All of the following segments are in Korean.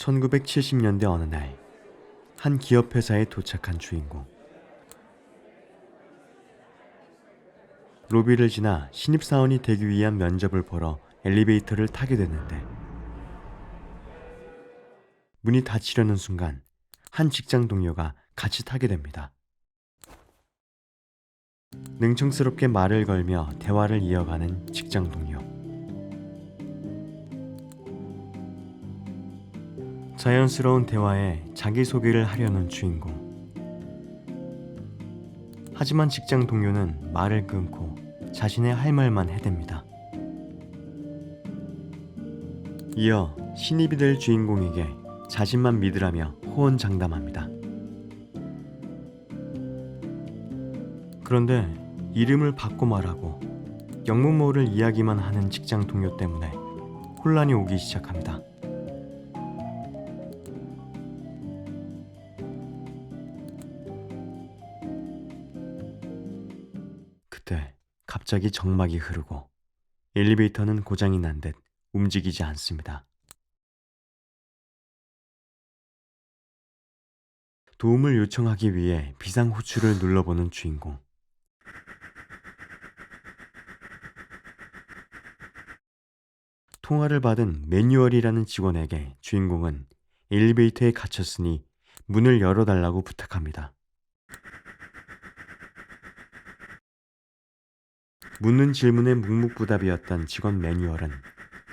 1970년대 어느 날, 한 기업 회사에 도착한 주인공. 로비를 지나 신입사원이 되기 위한 면접을 보러 엘리베이터를 타게 됐는데, 문이 닫히려는 순간, 한 직장 동료가 같이 타게 됩니다. 능청스럽게 말을 걸며 대화를 이어가는 직장 동료. 자연스러운 대화에 자기소개를 하려는 주인공. 하지만 직장 동료는 말을 끊고 자신의 할 말만 해댑니다. 이어 신입이 될 주인공에게 자신만 믿으라며 호언장담합니다. 그런데 이름을 바꿔 말하고 영문모를 이야기만 하는 직장 동료 때문에 혼란이 오기 시작합니다. 갑자기 정막이 흐르고 엘리베이터는 고장이 난 듯 움직이지 않습니다. 도움을 요청하기 위해 비상 호출을 눌러보는 주인공. 통화를 받은 매뉴얼이라는 직원에게 주인공은 엘리베이터에 갇혔으니 문을 열어달라고 부탁합니다. 묻는 질문에 묵묵부답이었던 직원 매뉴얼은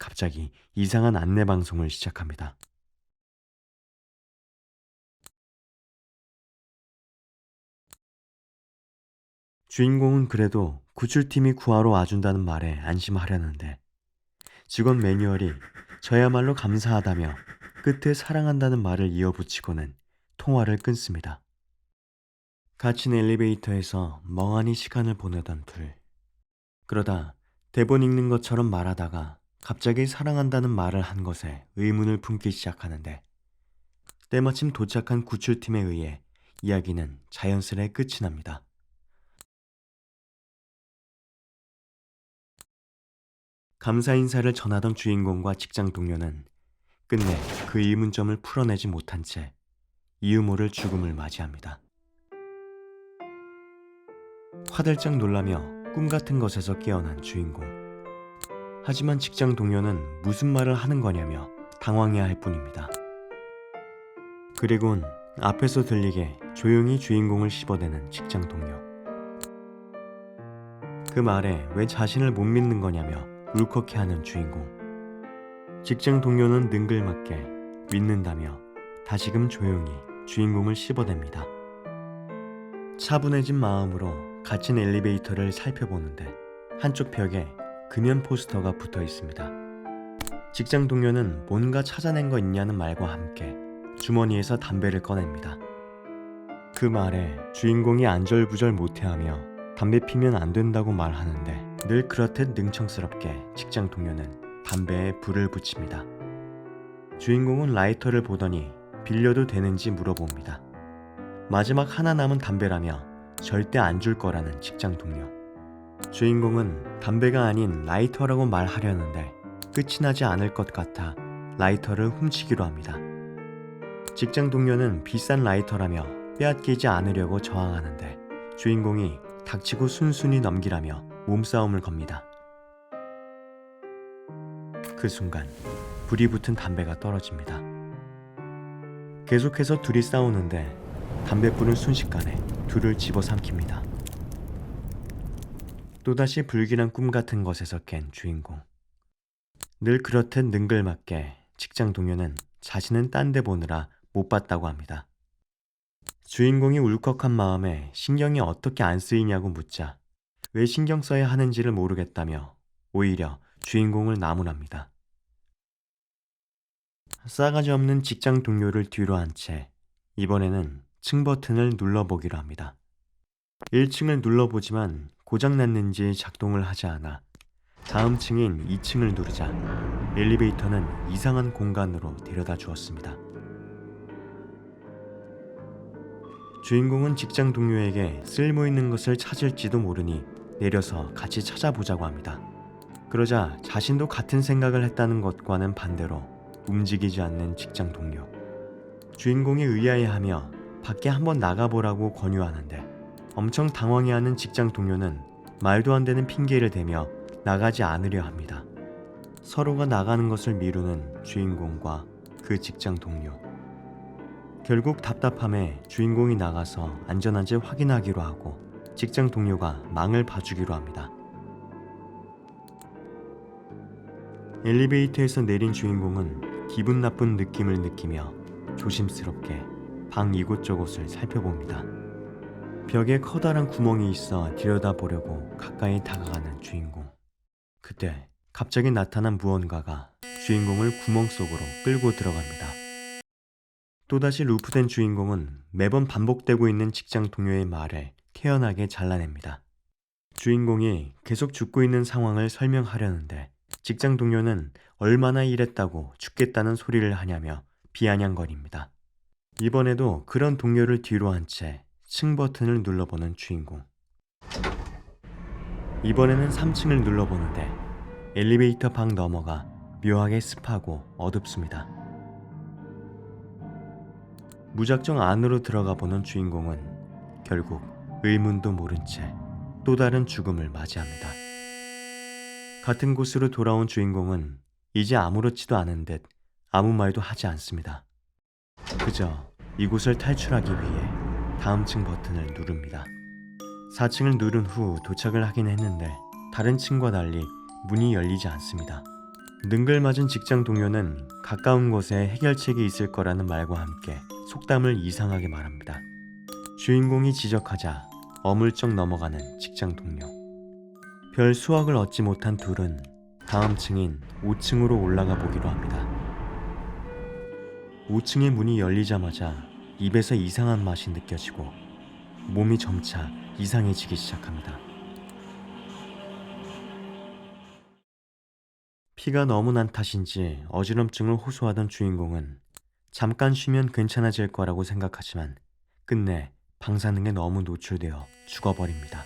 갑자기 이상한 안내 방송을 시작합니다. 주인공은 그래도 구출팀이 구하러 와준다는 말에 안심하려는데 직원 매뉴얼이 저야말로 감사하다며 끝에 사랑한다는 말을 이어붙이고는 통화를 끊습니다. 갇힌 엘리베이터에서 멍하니 시간을 보내던 둘. 그러다 대본 읽는 것처럼 말하다가 갑자기 사랑한다는 말을 한 것에 의문을 품기 시작하는데 때마침 도착한 구출팀에 의해 이야기는 자연스레 끝이 납니다. 감사 인사를 전하던 주인공과 직장 동료는 끝내 그 의문점을 풀어내지 못한 채 이유 모를 죽음을 맞이합니다. 화들짝 놀라며 꿈 같은 것에서 깨어난 주인공. 하지만 직장 동료는 무슨 말을 하는 거냐며 당황해야 할 뿐입니다. 그리곤 앞에서 들리게 조용히 주인공을 씹어대는 직장 동료. 그 말에 왜 자신을 못 믿는 거냐며 울컥해 하는 주인공. 직장 동료는 능글맞게 믿는다며 다시금 조용히 주인공을 씹어댑니다. 차분해진 마음으로 갇힌 엘리베이터를 살펴보는데 한쪽 벽에 금연 포스터가 붙어 있습니다. 직장 동료는 뭔가 찾아낸 거 있냐는 말과 함께 주머니에서 담배를 꺼냅니다. 그 말에 주인공이 안절부절 못해하며 담배 피면 안 된다고 말하는데 늘 그렇듯 능청스럽게 직장 동료는 담배에 불을 붙입니다. 주인공은 라이터를 보더니 빌려도 되는지 물어봅니다. 마지막 하나 남은 담배라며 절대 안 줄 거라는 직장 동료. 주인공은 담배가 아닌 라이터라고 말하려는데 끝이 나지 않을 것 같아 라이터를 훔치기로 합니다. 직장 동료는 비싼 라이터라며 빼앗기지 않으려고 저항하는데 주인공이 닥치고 순순히 넘기라며 몸싸움을 겁니다. 그 순간 불이 붙은 담배가 떨어집니다. 계속해서 둘이 싸우는데 담배불은 순식간에 둘을 집어삼킵니다. 또다시 불길한 꿈 같은 것에서 깬 주인공. 늘 그렇듯 능글맞게 직장 동료는 자신은 딴 데 보느라 못 봤다고 합니다. 주인공이 울컥한 마음에 신경이 어떻게 안 쓰이냐고 묻자 왜 신경 써야 하는지를 모르겠다며 오히려 주인공을 나무랍니다. 싸가지 없는 직장 동료를 뒤로 한 채 이번에는 층 버튼을 눌러보기로 합니다. 1층을 눌러보지만 고장났는지 작동을 하지 않아 다음 층인 2층을 누르자 엘리베이터는 이상한 공간으로 데려다 주었습니다. 주인공은 직장 동료에게 쓸모 있는 것을 찾을지도 모르니 내려서 같이 찾아보자고 합니다. 그러자 자신도 같은 생각을 했다는 것과는 반대로 움직이지 않는 직장 동료. 주인공이 의아해하며 밖에 한번 나가보라고 권유하는데 엄청 당황해하는 직장 동료는 말도 안 되는 핑계를 대며 나가지 않으려 합니다. 서로가 나가는 것을 미루는 주인공과 그 직장 동료. 결국 답답함에 주인공이 나가서 안전한지 확인하기로 하고 직장 동료가 망을 봐주기로 합니다. 엘리베이터에서 내린 주인공은 기분 나쁜 느낌을 느끼며 조심스럽게 방 이곳저곳을 살펴봅니다. 벽에 커다란 구멍이 있어 들여다보려고 가까이 다가가는 주인공. 그때 갑자기 나타난 무언가가 주인공을 구멍 속으로 끌고 들어갑니다. 또다시 루프된 주인공은 매번 반복되고 있는 직장 동료의 말을 태연하게 잘라냅니다. 주인공이 계속 죽고 있는 상황을 설명하려는데 직장 동료는 얼마나 일했다고 죽겠다는 소리를 하냐며 비아냥거립니다. 이번에도 그런 동료를 뒤로 한 채 층 버튼을 눌러보는 주인공. 이번에는 3층을 눌러보는데 엘리베이터 방 너머가 묘하게 습하고 어둡습니다. 무작정 안으로 들어가 보는 주인공은 결국 의문도 모른 채 또 다른 죽음을 맞이합니다. 같은 곳으로 돌아온 주인공은 이제 아무렇지도 않은 듯 아무 말도 하지 않습니다. 그저 이곳을 탈출하기 위해 다음 층 버튼을 누릅니다. 4층을 누른 후 도착을 하긴 했는데 다른 층과 달리 문이 열리지 않습니다. 능글맞은 직장 동료는 가까운 곳에 해결책이 있을 거라는 말과 함께 속담을 이상하게 말합니다. 주인공이 지적하자 어물쩍 넘어가는 직장 동료. 별 수확을 얻지 못한 둘은 다음 층인 5층으로 올라가 보기로 합니다. 5층의 문이 열리자마자 입에서 이상한 맛이 느껴지고 몸이 점차 이상해지기 시작합니다. 피가 너무 난 탓인지 어지럼증을 호소하던 주인공은 잠깐 쉬면 괜찮아질 거라고 생각하지만 끝내 방사능에 너무 노출되어 죽어버립니다.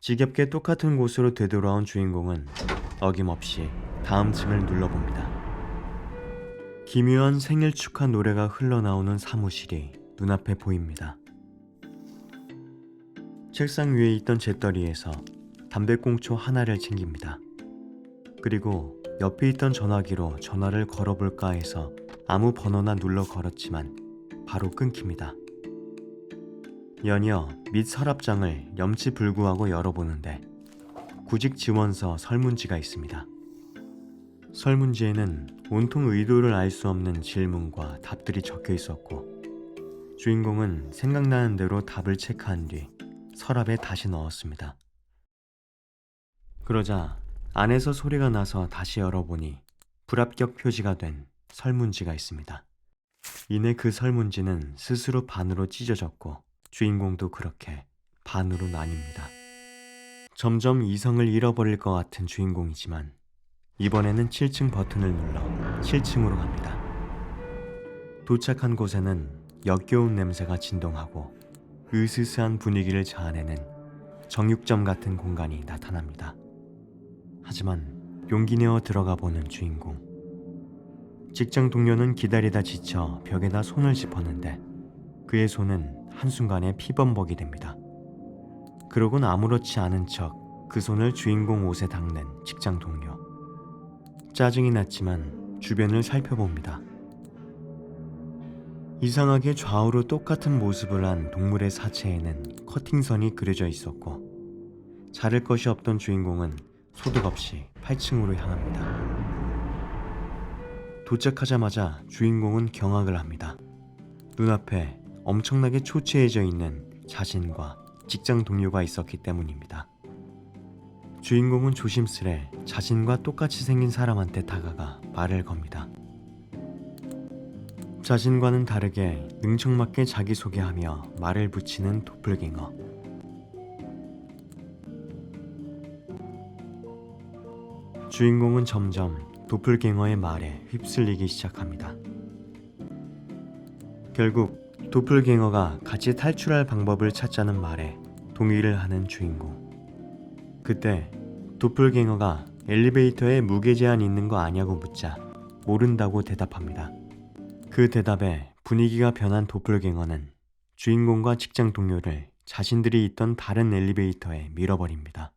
지겹게 똑같은 곳으로 되돌아온 주인공은 어김없이 다음 층을 눌러봅니다. 기묘한 생일 축하 노래가 흘러나오는 사무실이 눈앞에 보입니다. 책상 위에 있던 재떨이에서 담배꽁초 하나를 챙깁니다. 그리고 옆에 있던 전화기로 전화를 걸어볼까 해서 아무 번호나 눌러 걸었지만 바로 끊깁니다. 연이어 및 서랍장을 염치불구하고 열어보는데 구직 지원서 설문지가 있습니다. 설문지에는 온통 의도를 알 수 없는 질문과 답들이 적혀 있었고 주인공은 생각나는 대로 답을 체크한 뒤 서랍에 다시 넣었습니다. 그러자 안에서 소리가 나서 다시 열어보니 불합격 표지가 된 설문지가 있습니다. 이내 그 설문지는 스스로 반으로 찢어졌고 주인공도 그렇게 반으로 나뉩니다. 점점 이성을 잃어버릴 것 같은 주인공이지만 이번에는 7층 버튼을 눌러 7층으로 갑니다. 도착한 곳에는 역겨운 냄새가 진동하고 으스스한 분위기를 자아내는 정육점 같은 공간이 나타납니다. 하지만 용기 내어 들어가 보는 주인공. 직장 동료는 기다리다 지쳐 벽에다 손을 짚었는데 그의 손은 한순간에 피범벅이 됩니다. 그러곤 아무렇지 않은 척 그 손을 주인공 옷에 닦는 직장 동료. 짜증이 났지만 주변을 살펴봅니다. 이상하게 좌우로 똑같은 모습을 한 동물의 사체에는 커팅선이 그려져 있었고 자를 것이 없던 주인공은 소득 없이 8층으로 향합니다. 도착하자마자 주인공은 경악을 합니다. 눈앞에 엄청나게 초췌해져 있는 자신과 직장 동료가 있었기 때문입니다. 주인공은 조심스레 자신과 똑같이 생긴 사람한테 다가가 말을 겁니다. 자신과는 다르게 능청맞게 자기소개하며 말을 붙이는 도플갱어. 주인공은 점점 도플갱어의 말에 휩쓸리기 시작합니다. 결국 도플갱어가 같이 탈출할 방법을 찾자는 말에 동의를 하는 주인공. 그때 도플갱어가 엘리베이터에 무게 제한 있는 거 아냐고 묻자 모른다고 대답합니다. 그 대답에 분위기가 변한 도플갱어는 주인공과 직장 동료를 자신들이 있던 다른 엘리베이터에 밀어버립니다.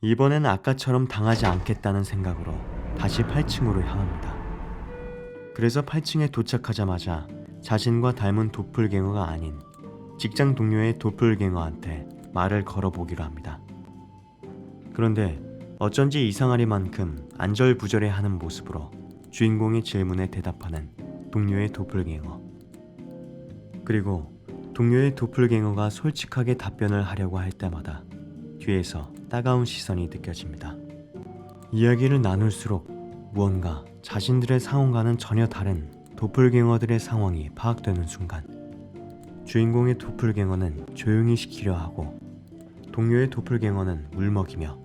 이번엔 아까처럼 당하지 않겠다는 생각으로 다시 8층으로 향합니다. 그래서 8층에 도착하자마자 자신과 닮은 도플갱어가 아닌 직장 동료의 도플갱어한테 말을 걸어보기로 합니다. 그런데 어쩐지 이상하리만큼 안절부절해하는 모습으로 주인공의 질문에 대답하는 동료의 도플갱어. 그리고 동료의 도플갱어가 솔직하게 답변을 하려고 할 때마다 뒤에서 따가운 시선이 느껴집니다. 이야기를 나눌수록 무언가 자신들의 상황과는 전혀 다른 도플갱어들의 상황이 파악되는 순간 주인공의 도플갱어는 조용히 시키려 하고 동료의 도플갱어는 울먹이며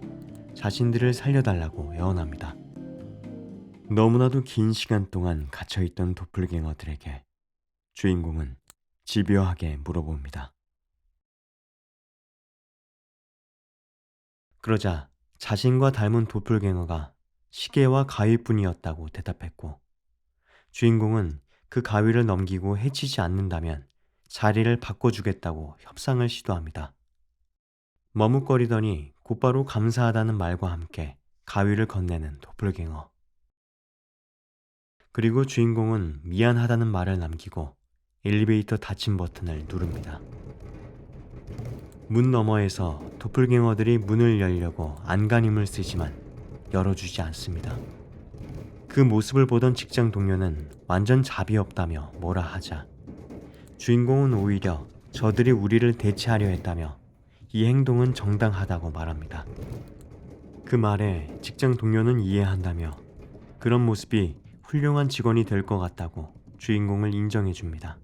자신들을 살려달라고 애원합니다. 너무나도 긴 시간 동안 갇혀있던 도플갱어들에게 주인공은 집요하게 물어봅니다. 그러자 자신과 닮은 도플갱어가 시계와 가위뿐이었다고 대답했고 주인공은 그 가위를 넘기고 해치지 않는다면 자리를 바꿔주겠다고 협상을 시도합니다. 머뭇거리더니 곧바로 감사하다는 말과 함께 가위를 건네는 도플갱어. 그리고 주인공은 미안하다는 말을 남기고 엘리베이터 닫힘 버튼을 누릅니다. 문 너머에서 도플갱어들이 문을 열려고 안간힘을 쓰지만 열어주지 않습니다. 그 모습을 보던 직장 동료는 완전 잡이 없다며 뭐라 하자 주인공은 오히려 저들이 우리를 대체하려 했다며 이 행동은 정당하다고 말합니다. 그 말에 직장 동료는 이해한다며 그런 모습이 훌륭한 직원이 될 것 같다고 주인공을 인정해 줍니다.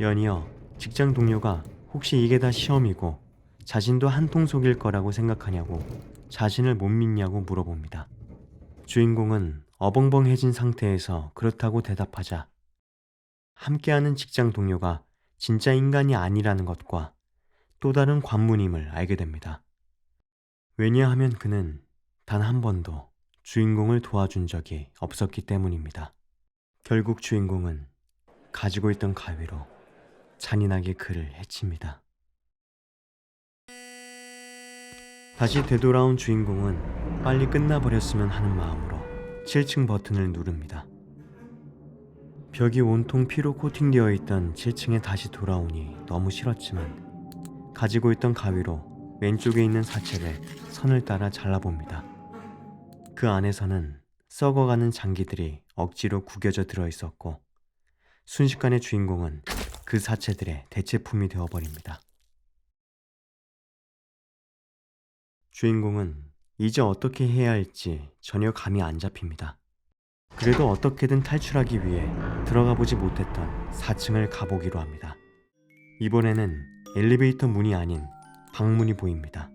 연이어 직장 동료가 혹시 이게 다 시험이고 자신도 한통 속일 거라고 생각하냐고 자신을 못 믿냐고 물어봅니다. 주인공은 어벙벙해진 상태에서 그렇다고 대답하자 함께하는 직장 동료가 진짜 인간이 아니라는 것과 또 다른 관문임을 알게 됩니다. 왜냐하면 그는 단 한 번도 주인공을 도와준 적이 없었기 때문입니다. 결국 주인공은 가지고 있던 가위로 잔인하게 그를 해칩니다. 다시 되돌아온 주인공은 빨리 끝나버렸으면 하는 마음으로 7층 버튼을 누릅니다. 벽이 온통 피로 코팅되어 있던 7층에 다시 돌아오니 너무 싫었지만 가지고 있던 가위로 왼쪽에 있는 사체를 선을 따라 잘라봅니다. 그 안에서는 썩어가는 장기들이 억지로 구겨져 들어 있었고 순식간에 주인공은 그 사체들의 대체품이 되어버립니다. 주인공은 이제 어떻게 해야 할지 전혀 감이 안 잡힙니다. 그래도 어떻게든 탈출하기 위해 들어가 보지 못했던 4층을 가보기로 합니다. 이번에는 엘리베이터 문이 아닌 방문이 보입니다.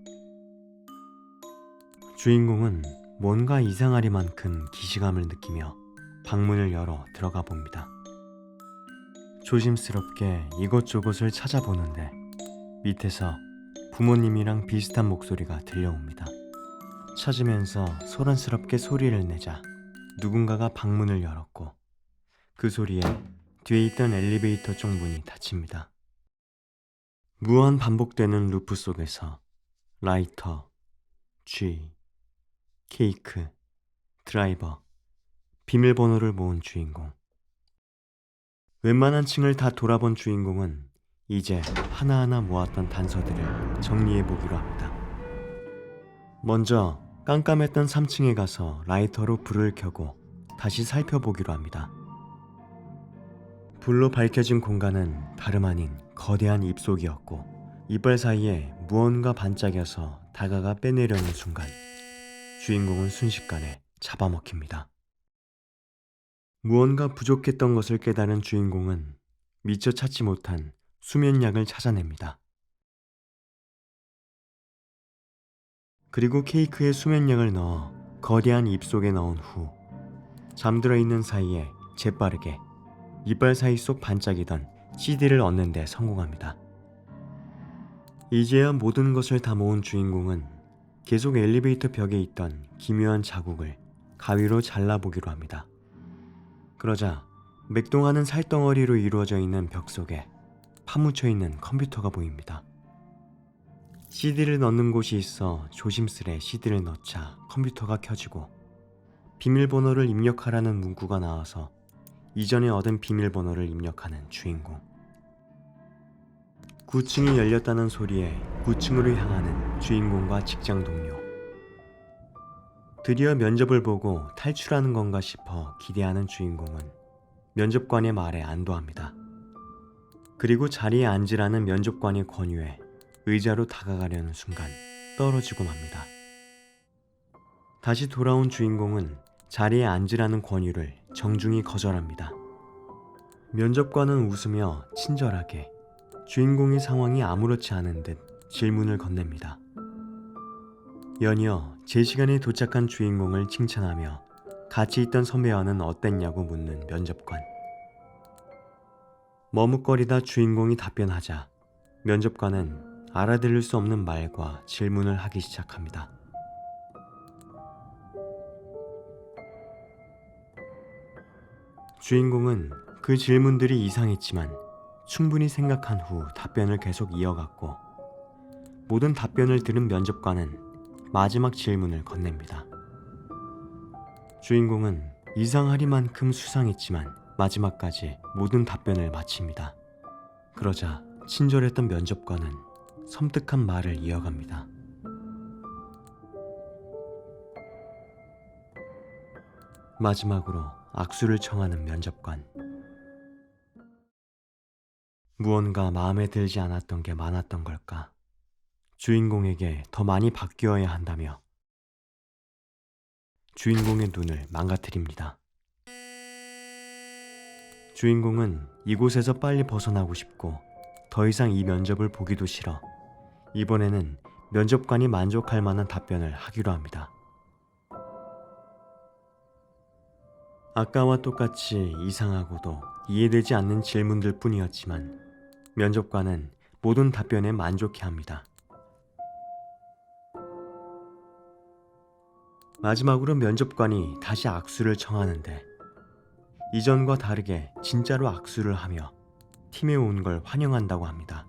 주인공은 뭔가 이상하리만큼 기시감을 느끼며 방문을 열어 들어가 봅니다. 조심스럽게 이곳저곳을 찾아보는데 밑에서 부모님이랑 비슷한 목소리가 들려옵니다. 찾으면서 소란스럽게 소리를 내자 누군가가 방문을 열었고 그 소리에 뒤에 있던 엘리베이터 쪽 문이 닫힙니다. 무한 반복되는 루프 속에서 라이터, 쥐, 케이크, 드라이버, 비밀번호를 모은 주인공. 웬만한 층을 다 돌아본 주인공은 이제 하나하나 모았던 단서들을 정리해 보기로 합니다. 먼저 깜깜했던 3층에 가서 라이터로 불을 켜고 다시 살펴보기로 합니다. 불로 밝혀진 공간은 다름 아닌 거대한 입속이었고 이빨 사이에 무언가 반짝여서 다가가 빼내려는 순간 주인공은 순식간에 잡아먹힙니다. 무언가 부족했던 것을 깨달은 주인공은 미처 찾지 못한 수면약을 찾아냅니다. 그리고 케이크에 수면약을 넣어 거대한 입속에 넣은 후 잠들어 있는 사이에 재빠르게 이빨 사이 속 반짝이던 CD를 얻는 데 성공합니다. 이제야 모든 것을 다 모은 주인공은 계속 엘리베이터 벽에 있던 기묘한 자국을 가위로 잘라보기로 합니다. 그러자 맥동하는 살덩어리로 이루어져 있는 벽 속에 파묻혀 있는 컴퓨터가 보입니다. CD를 넣는 곳이 있어 조심스레 CD를 넣자 컴퓨터가 켜지고 비밀번호를 입력하라는 문구가 나와서 이전에 얻은 비밀번호를 입력하는 주인공. 9층이 열렸다는 소리에 9층으로 향하는 주인공과 직장 동료. 드디어 면접을 보고 탈출하는 건가 싶어 기대하는 주인공은 면접관의 말에 안도합니다. 그리고 자리에 앉으라는 면접관의 권유에 의자로 다가가려는 순간 떨어지고 맙니다. 다시 돌아온 주인공은 자리에 앉으라는 권유를 정중히 거절합니다. 면접관은 웃으며 친절하게 주인공의 상황이 아무렇지 않은 듯 질문을 건넵니다. 연이어 제 시간에 도착한 주인공을 칭찬하며 같이 있던 선배와는 어땠냐고 묻는 면접관. 머뭇거리다 주인공이 답변하자 면접관은 알아들을 수 없는 말과 질문을 하기 시작합니다. 주인공은 그 질문들이 이상했지만 충분히 생각한 후 답변을 계속 이어갔고 모든 답변을 들은 면접관은 마지막 질문을 건넵니다. 주인공은 이상하리만큼 수상했지만 마지막까지 모든 답변을 마칩니다. 그러자 친절했던 면접관은 섬뜩한 말을 이어갑니다. 마지막으로 악수를 청하는 면접관. 무언가 마음에 들지 않았던 게 많았던 걸까? 주인공에게 더 많이 바뀌어야 한다며 주인공의 눈을 망가뜨립니다. 주인공은 이곳에서 빨리 벗어나고 싶고 더 이상 이 면접을 보기도 싫어 이번에는 면접관이 만족할 만한 답변을 하기로 합니다. 아까와 똑같이 이상하고도 이해되지 않는 질문들 뿐이었지만 면접관은 모든 답변에 만족해 합니다. 마지막으로 면접관이 다시 악수를 청하는데 이전과 다르게 진짜로 악수를 하며 팀에 온 걸 환영한다고 합니다.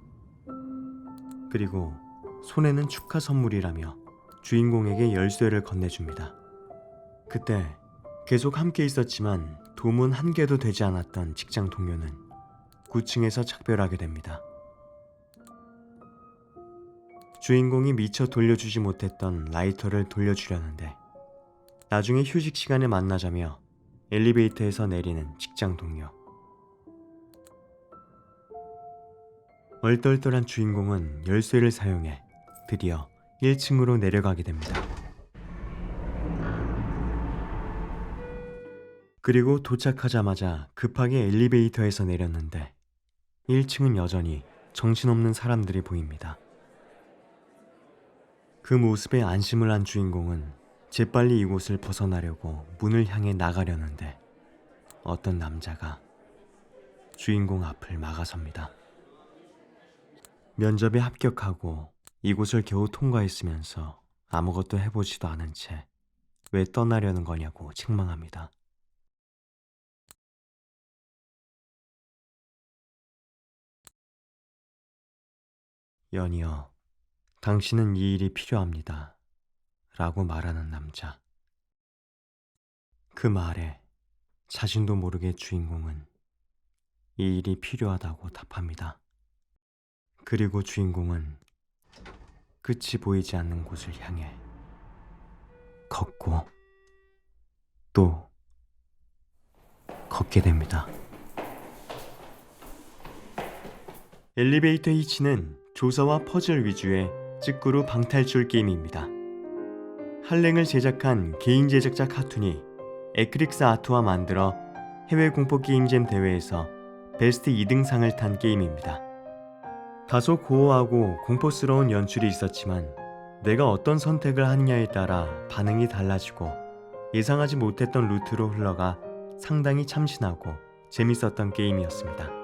그리고 손에는 축하 선물이라며 주인공에게 열쇠를 건네줍니다. 그때 계속 함께 있었지만 도문 한 개도 되지 않았던 직장 동료는 9층에서 작별하게 됩니다. 주인공이 미처 돌려주지 못했던 라이터를 돌려주려는데 나중에 휴식 시간에 만나자며 엘리베이터에서 내리는 직장 동료. 얼떨떨한 주인공은 열쇠를 사용해 드디어 1층으로 내려가게 됩니다. 그리고 도착하자마자 급하게 엘리베이터에서 내렸는데 1층은 여전히 정신없는 사람들이 보입니다. 그 모습에 안심을 한 주인공은 재빨리 이곳을 벗어나려고 문을 향해 나가려는데 어떤 남자가 주인공 앞을 막아섭니다. 면접에 합격하고 이곳을 겨우 통과했으면서 아무것도 해보지도 않은 채 왜 떠나려는 거냐고 책망합니다. 연이어 당신은 이 일이 필요합니다. 라고 말하는 남자. 그 말에 자신도 모르게 주인공은 이 일이 필요하다고 답합니다. 그리고 주인공은 끝이 보이지 않는 곳을 향해 걷고 또 걷게 됩니다. 엘리베이터 히치는 조사와 퍼즐 위주의 찌꾸루 방탈출 게임입니다. 할랭을 제작한 개인 제작자 카툰이 에크릭스 아트와 만들어 해외 공포 게임잼 대회에서 베스트 2등상을 탄 게임입니다. 다소 고어하고 공포스러운 연출이 있었지만 내가 어떤 선택을 하느냐에 따라 반응이 달라지고 예상하지 못했던 루트로 흘러가 상당히 참신하고 재밌었던 게임이었습니다.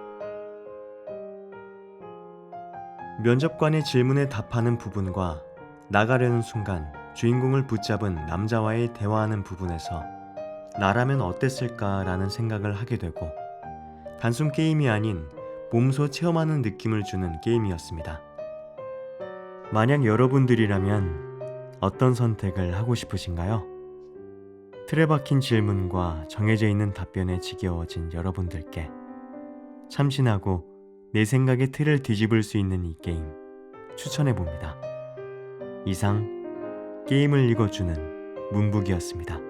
면접관의 질문에 답하는 부분과 나가려는 순간 주인공을 붙잡은 남자와의 대화하는 부분에서 나라면 어땠을까라는 생각을 하게 되고 단순 게임이 아닌 몸소 체험하는 느낌을 주는 게임이었습니다. 만약 여러분들이라면 어떤 선택을 하고 싶으신가요? 틀에 박힌 질문과 정해져 있는 답변에 지겨워진 여러분들께 참신하고 내 생각의 틀을 뒤집을 수 있는 이 게임 추천해 봅니다. 이상 게임을 읽어주는 문북이었습니다.